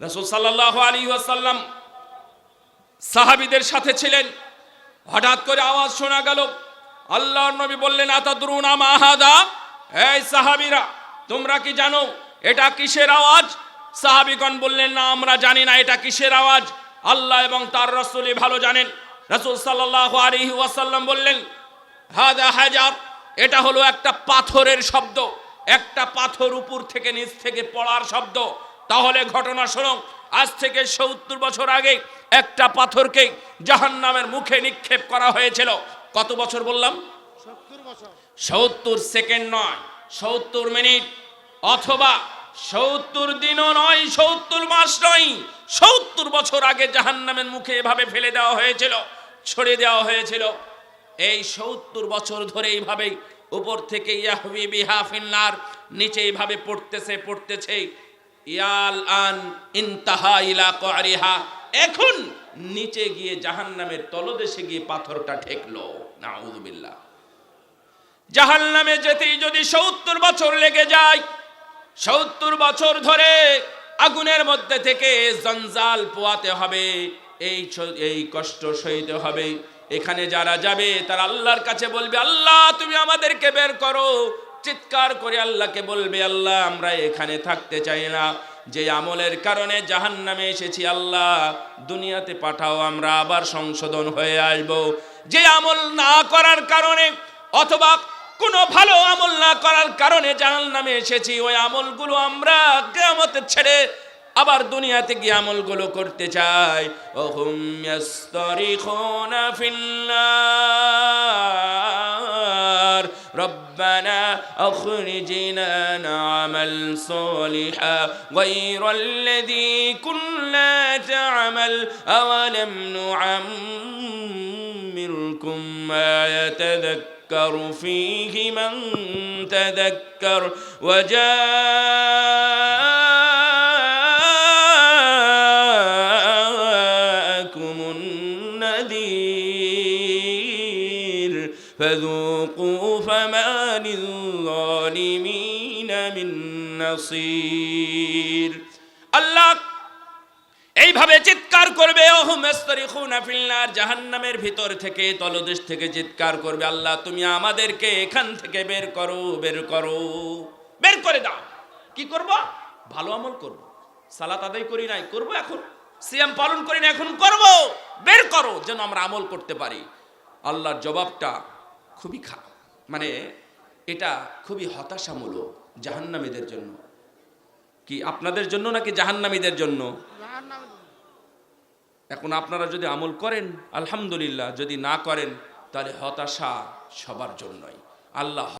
রসুল সাল্লাহ আলী ওয়াসাল্লাম সাহাবিদের সাথে ছিলেন। হঠাৎ করে আওয়াজ শোনা গেল, আল্লাহর নবী বললেন, আতাদরুনা মাহাদা এই সাহাবিরা, তোমরা কি জানো, এটা কিসের আওয়াজ? সাহাবিগণ বললেন, না, আমরা জানি না, এটা কিসের আওয়াজ? আল্লাহ এবং তার রসুলই ভালো জানেন। রসুল সাল্লাহ আলাইহি ওয়াসাল্লাম বললেন, হাদা হাজার, এটা হলো একটা পাথরের শব্দ, একটা পাথর উপর থেকে নিচ থেকে পড়ার শব্দ। তাহলে ঘটনা শোনো আজ থেকে সত্তর বছর আগে একটা পাথরকে জাহান্নামের মুখে নিক্ষেপ করা হয়েছিল। কত বছর বললাম? সত্তর সেকেন্ড নয় সত্তর মিনিট। অথবা সত্তর দিনও নয় সত্তর মাস নয় সত্তর বছর আগে জাহান্নামের মুখে এভাবে ফেলে দেওয়া হয়েছিল ছড়ে দেওয়া হয়েছিল। এই সত্তর বছর ধরে এইভাবে উপর থেকে ইয়াহবি বিহা ফিন্নার নিচে এইভাবে পড়তেছে পড়তেছে ইয়াল আন এখন নিচে গিয়ে জাহান্নামের তলদেশে গিয়ে পাথরটা ঠেকলো। নাউযুবিল্লাহ। জাহাল নামে যেতেই যদি সত্তর বছর লেগে যায়, সত্তর বছর ধরে আগুনের মধ্যে থেকে জঞ্জাল পোয়াতে হবে, এই এই কষ্ট সইতে হবে। এখানে যারা যাবে, তারা আল্লাহর কাছে বলবে, আল্লাহ, তুমি আমাদেরকে বের করো। চিৎকার করে আল্লাহকে বলবে, আল্লাহ, আমরা এখানে থাকতে চাই না। যে আমলের কারণে জাহান নামে এসেছি, আল্লাহ, দুনিয়াতে পাঠাও, আমরা আবার সংশোধন হয়ে আসব। যে আমল না করার কারণে অথবা কোনো ভালো আমল না করার কারণে জাহান নামে এসেছি, ওই আমলগুলো আমরা গ্রামতে ছেড়ে আবার দুনিয়াতে গিয়ে আমলগুলো করতে চাই। ওহুম ফিল্লার রব্বানা أخرجنا نعمل صالحا. غير الذي كنا تعمل. أولم نعمركم ما يتذكر فيه من تذكر. وجاءكم فذوقوا فما للظالمين من نصير الله এইভাবে চিৎকার করবে ওহুম ইস্তারিখুনা ফিল্লার জাহান্নামের ভিতর থেকে তলদেশ থেকে চিৎকার করবে আল্লাহ তুমি আমাদেরকে এখান থেকে বের করো বের করো বের করে দাও কি করব ভালো আমল করব সালাত আদায় করি নাই করব এখন সিয়াম পালন করি না এখন করব বের করো যেন আমরা আমল করতে পারি আল্লাহর জবাবটা খুবই খারাপ। মানে এটা খুবই হতাশামূলক জাহান্নামীদের জন্য। কি আপনাদের জন্য নাকি জাহান্নামীদের জন্য? এখন আপনারা যদি আমল করেন, আলহামদুলিল্লাহ, যদি না করেন, তাহলে হতাশা সবার জন্যই। আল্লাহ